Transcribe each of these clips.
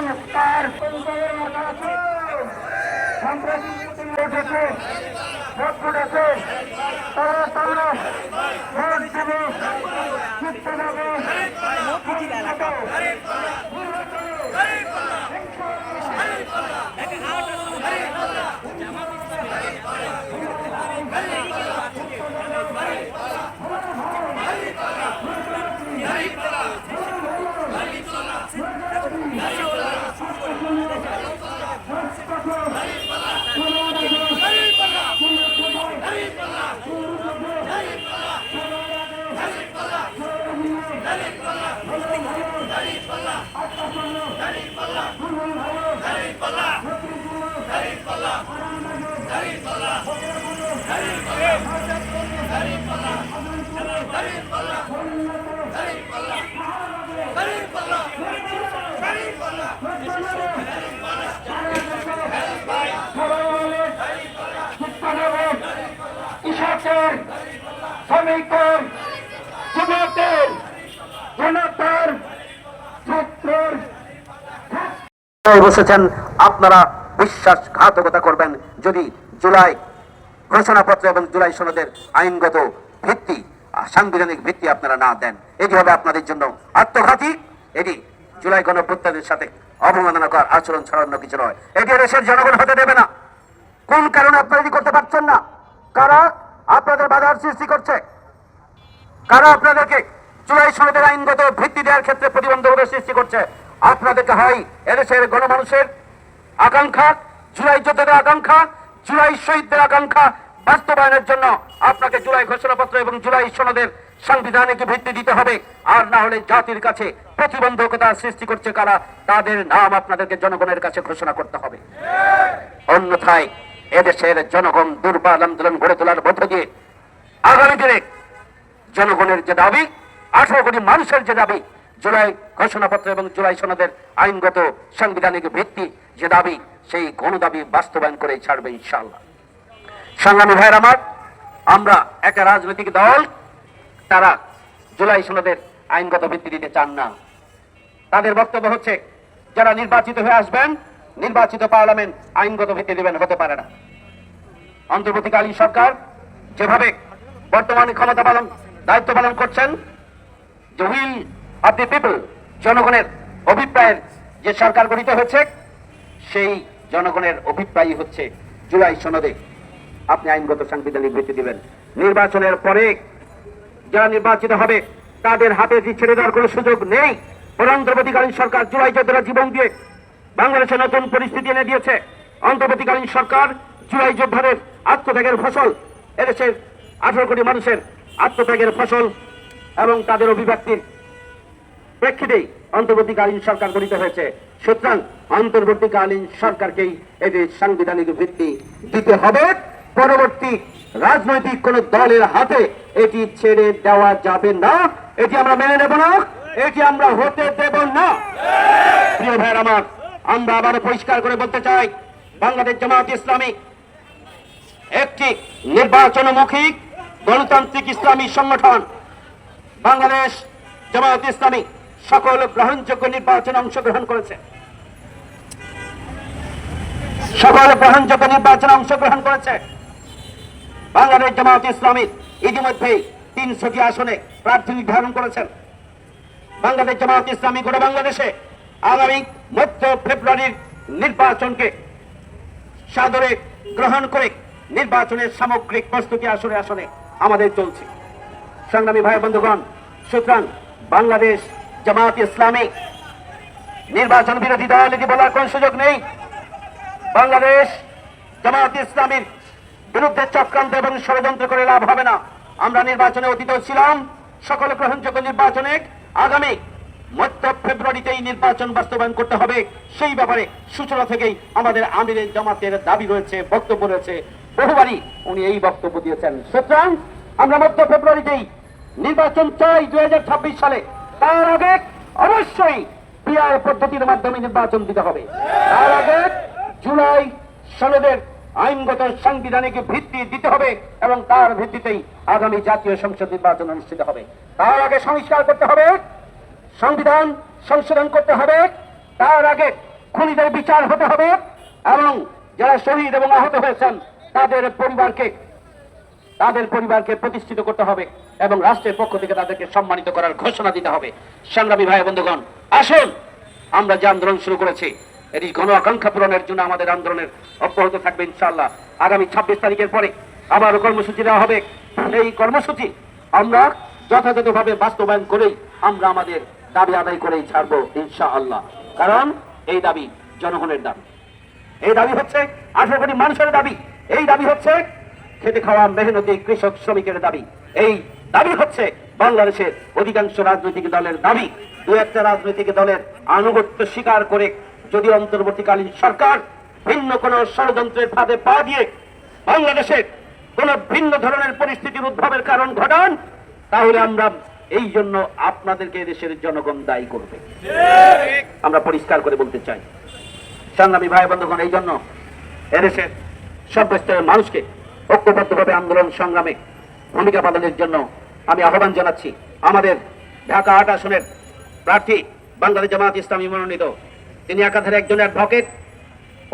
সংস্কার সম্প্রতি উঠেছে ভোট তারা তারা এই বসেছেন, আপনারা বিশ্বাসঘাতকতা করবেন যদি জুলাই ঘোষণাপত্র এবং জুলাই সনদের আইনগত ভিত্তি, সাংবিধানিক ভিত্তি আপনারা না দেন। এটি হবে আপনাদের জন্য আত্মঘাতী। এটি জুলাই গণপ্রত্যাদের সাথে অবমাননাকর আচরণ ছাড়া অন্য কিছু নয়। এটি দেশের জনগণ হতে দেবে না। কোন কারণে আপনারা এটি করতে পারছেন না? কারা আপনাদের বাধার সৃষ্টি করছে? কারা আপনাদেরকে জুলাই সনদের আইনগত ভিত্তি দেওয়ার ক্ষেত্রে প্রতিবন্ধকতা সৃষ্টি করছে? আপনাদেরকে হয় এদেশের গণমানুষের আকাঙ্ক্ষা, জুলাই যোদ্ধাদের আকাঙ্ক্ষা, জুলাই শহীদদের আকাঙ্ক্ষা বাস্তবায়নের জন্য আপনাকে জুলাই ঘোষণাপত্র এবং জুলাই সনদের সাংবিধানিক ভিত্তি দিতে হবে। আর না হলে জাতির কাছে প্রতিবন্ধকতা সৃষ্টি করছে কারা, তাদের নাম আপনাদেরকে জনগণের কাছে ঘোষণা করতে হবে। অন্যথায় এদেশের জনগণ দুর্বল আন্দোলন গড়ে তোলার মধ্য দিয়ে আগামী দিনে জনগণের যে দাবি, আঠারো কোটি মানুষের যে দাবি জুলাই ঘোষণাপত্র এবং জুলাই সনদের আইনগত সাংবিধানিক ভিত্তি যে দাবি, সেই গণ দাবি বাস্তবায়ন করে ছাড়বে ইনশাল্লাহ সংগ্রামী ভাইয়ের আমার, আমরা একটা রাজনৈতিক দল, তারা জুলাই সনদের আইনগত ভিত্তি দিতে চান না। তাদের বক্তব্য হচ্ছে, যারা নির্বাচিত হয়ে আসবেন, নির্বাচিত পার্লামেন্ট আইনগত ভিত্তি দিবেন হতে পারে না। অন্তর্বর্তীকালীন সরকার যেভাবে বর্তমানে ক্ষমতা পালন, দায়িত্ব পালন করছেন, যে উইল অফ দি পিপল জনগণের অভিপ্রায়ের যে সরকার গঠিত হয়েছে, সেই জনগণের অভিপ্রায়ই হচ্ছে জুলাই সনদে। আপনি আইনগত সাংবিধানিক ভিত্তি দিবেন। নির্বাচনের পরে যারা নির্বাচিত হবে, তাদের হাতে যে ছেড়ে দেওয়ার কোনো সুযোগ নেই অন্তর্বর্তীকালীন সরকার জুলাই যোদ্ধারা জীবন দিয়ে বাংলাদেশে নতুন পরিস্থিতি এনে দিয়েছে। অন্তর্বর্তীকালীন সরকার জুলাই যোদ্ধাদের আত্মত্যাগের ফসল, এদেশের আঠারো কোটি মানুষের আত্মত্যাগের ফসল এবং তাদের অভিব্যক্তির প্রেক্ষিতেই অন্তর্বর্তীকালীন সরকার গঠিত হয়েছে। সুতরাং অন্তর্বর্তীকালীন সরকারকেই এদের সাংবিধানিক ভিত্তি দিতে হবে। পরবর্তী রাজনৈতিক কোন দলের হাতে এটি ছেড়ে দেওয়া যাবে না। এটি আমরা মেনে নেব না। এটি আমরা হতে দেব না। প্রিয় ভাইয়ের আমার, আমরা আবার পরিষ্কার করে বলতে চাই, বাংলাদেশ জামাত ইসলামী একটি নির্বাচনমুখী গণতান্ত্রিক ইসলামী সংগঠন, বাংলাদেশ জামায়াত ইসলামী। সকল গ্রহণযোগ্য নির্বাচনে অংশগ্রহণ করেছে। সকল গ্রহণযোগ্য নির্বাচনে অংশগ্রহণ করেছে। বাংলাদেশ জামায়াত ইসলামী ইতিমধ্যেই তিনশোটি আসনে প্রার্থী নির্ধারণ করেছেন। বাংলাদেশ জামায়াত ইসলামী গোটা বাংলাদেশে আগামী মধ্য ফেব্রুয়ারির নির্বাচনকে সাদরে গ্রহণ করে নির্বাচনের সামগ্রিক প্রস্তুতি আসনে আসনে আমাদের চলছে। সংগ্রামী ভাই বন্ধুগণ, সুতরাং বাংলাদেশ জামাত ইসলামী, নির্বাচন বিরোধী দল এটি বলার কোন সুযোগ নেই। বাংলাদেশ জামাত ইসলামীর বিরুদ্ধে চক্রান্ত এবং ষড়যন্ত্র করে লাভ হবে না। আমরা নির্বাচনে অতীত ছিলাম, সকল গ্রহণযোগ্য নির্বাচনে আগামী মধ্য ফেব্রুয়ারিতে এই নির্বাচন বাস্তবায়ন করতে হবে। সেই ব্যাপারে সূচনা থেকেই আমাদের আমিরের জামাতের দাবি রয়েছে, বক্তব্য রয়েছে। বহুবারই উনি এই বক্তব্য দিয়েছেন। সুতরাং আমরা মধ্য ফেব্রুয়ারিতেই নির্বাচন চাই দুই হাজার ছাব্বিশ সালে। তার আগে অবশ্যই পিআর পদ্ধতির মাধ্যমে নির্বাচন দিতে হবে। তার আগে জুলাই সনদের আইনগত সাংবিধানিক ভিত্তি দিতে হবে এবং তার ভিত্তিতেই আগামী জাতীয় সংসদ নির্বাচন অনুষ্ঠিত হবে। তার আগে সংস্কার করতে হবে, সংবিধান সংশোধন করতে হবে, তার আগে খুনিদের বিচার হতে হবে এবং যারা শহীদ এবং আহত হয়েছেন, তাদের পরিবারকে তাদের পরিবারকে প্রতিষ্ঠিত করতে হবে এবং রাষ্ট্রের পক্ষ থেকে তাদেরকে সম্মানিত করার ঘোষণা দিতে হবে। সংগ্রামী ভাই বন্ধুগণ, আসুন, আমরা যে আন্দোলন শুরু করেছি, এটি গণ আকাঙ্ক্ষা পূরণের জন্য আমাদের আন্দোলনের অব্যাহত থাকবে ইনশাআল্লাহ। আগামী ছাব্বিশ তারিখের পরে আবারও কর্মসূচি দেওয়া হবে। এই কর্মসূচি আমরা যথাযথভাবে বাস্তবায়ন করেই আমরা আমাদের দাবি আদায় করেই ছাড়বো ইনশাআল্লাহ। কারণ এই দাবি জনগণের দাবি। এই দাবি হচ্ছে আঠারো কোটি মানুষের দাবি। এই দাবি হচ্ছে খেতে খাওয়া মেহনতি কৃষক শ্রমিকের দাবি। এই দাবি হচ্ছে বাংলাদেশের অধিকাংশ রাজনৈতিক দলের দাবি। দু একটা রাজনৈতিক দলের আনুগত্য স্বীকার করে যদি অন্তর্বর্তীকালীন সরকার ভিন্ন কোন ষড়যন্ত্রের ফাঁদে পা দিয়ে বাংলাদেশের কোন ভিন্ন ধরনের পরিস্থিতির উদ্ভবের কারণ ঘটান, তাহলে আমরা এই জন্য আপনাদেরকে দেশের জনগণ দায়ী করবে। আমরা পরিষ্কার করে বলতে চাই। সংগ্রামী ভাই বন্ধুগণ এই জন্য এদেশের সর্বস্তরের মানুষকে ঐক্যবদ্ধভাবে আন্দোলন সংগ্রামে ভূমিকা পালনের জন্য আমি আহ্বান জানাচ্ছি। আমাদের ঢাকা আট আসনের প্রার্থী বাংলাদেশ জামাত ইসলামী মনোনীত। তিনি একাধারে একজন অ্যাডভোকেট।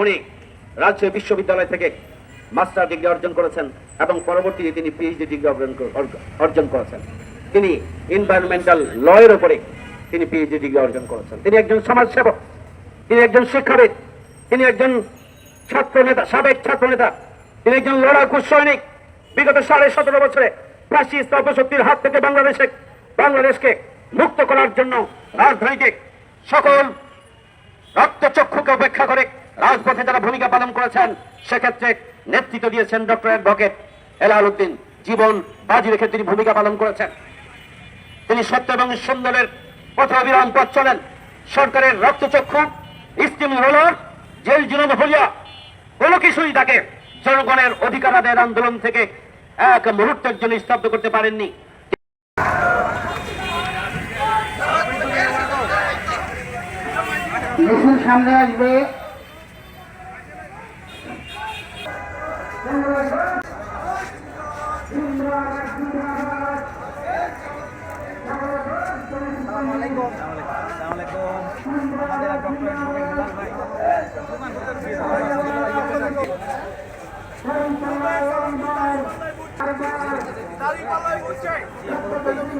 উনি রাজশাহী বিশ্ববিদ্যালয় থেকে মাস্টার ডিগ্রি অর্জন করেছেন এবং পরবর্তীতে তিনি পিএইচডি ডিগ্রি অর্জন অর্জন করেছেন। তিনি এনভায়রনমেন্টাল লয়ের উপরে তিনি পিএইচডি ডিগ্রি অর্জন করেছেন। তিনি একজন সমাজসেবক। তিনি একজন শিক্ষাবিদ। তিনি একজন ছাত্র নেতা সাবেক ছাত্র নেতা তিনি একজন লড়াকু সৈনিক। বিগত সাড়ে সতেরো বছরে ফ্যাসিস্ট অপশক্তির হাত থেকে বাংলাদেশে বাংলাদেশকে মুক্ত করার জন্য রাজনৈতিক সকল রক্তচক্ষুকে উপেক্ষা করে রাজপথে যারা ভূমিকা পালন করেছেন, সেক্ষেত্রে নেতৃত্ব দিয়েছেন ডক্টর অ্যাডভোকেট এলাল উদ্দিন। জীবন বাজি রেখে তিনি ভূমিকা পালন করেছেন। তিনি সত্য এবং সুন্দরের পথ অবিরাম পথ চলেন। সরকারের রক্তচক্ষু, স্টিম রোলার, জেল জুলুম হলিয়া কোনো কিছুই তাকে জনগণের অধিকার আদায়ের আন্দোলন থেকে এক মুহূর্তের জন্য স্তব্ধ করতে পারেননি। সামনে আসবে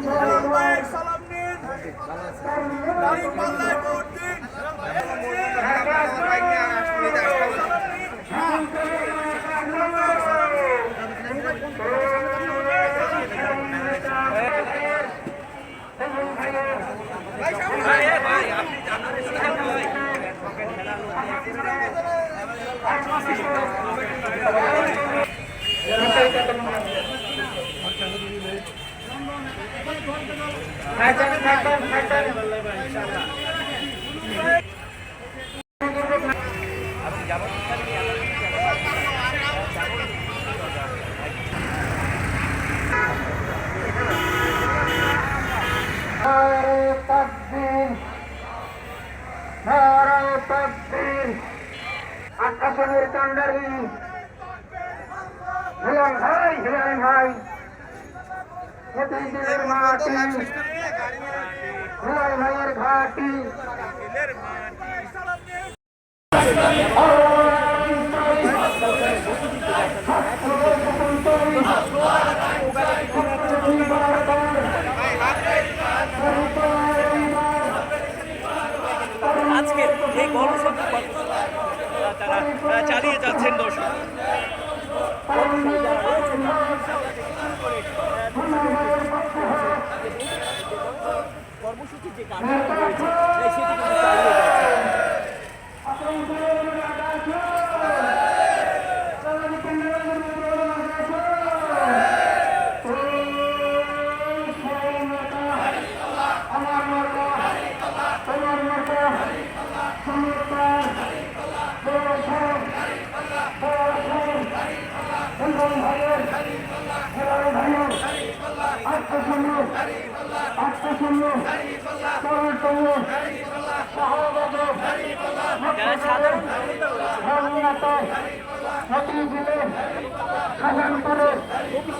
সালাম ভাই সালাম নিন দাঁড়িপাল্লায় ভোট দিন নারে তাকবীর আকাশনের কান্ডারি। হিলাল ভাই হিলাল ভাই প্রতিদিনের মাটি হিলাল ভাইয়ের ঘাটি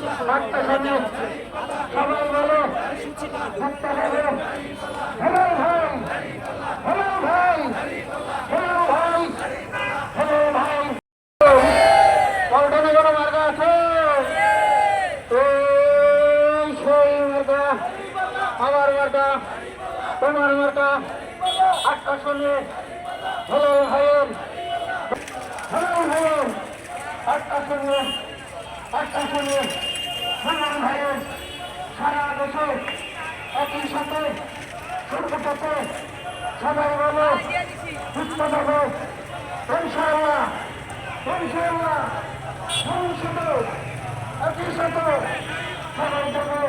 একটা সৈন্য সবাই বলো একটা বলো হ্যালো ভাই হ্যালো ভাই হ্যালো ভাই হ্যালো ভাই পল্টনে কোনো মার্গ আছে এই সেই মার্গ আমার মার্গ তোমার মার্গ একটা সৈন্য হ্যালো ভাইয়ের হ্যালো ভাইয়ের একটা সৈন্য একটা সৈন্য হলো ভাইয়ের সারা দেশে একই সাথে সর্বসাথে সবাই বলো সুস্থ থাকো ইনশাআল্লাহ ইনশাআল্লাহ ভবিষ্যতে একই সাথে সবাই যাবে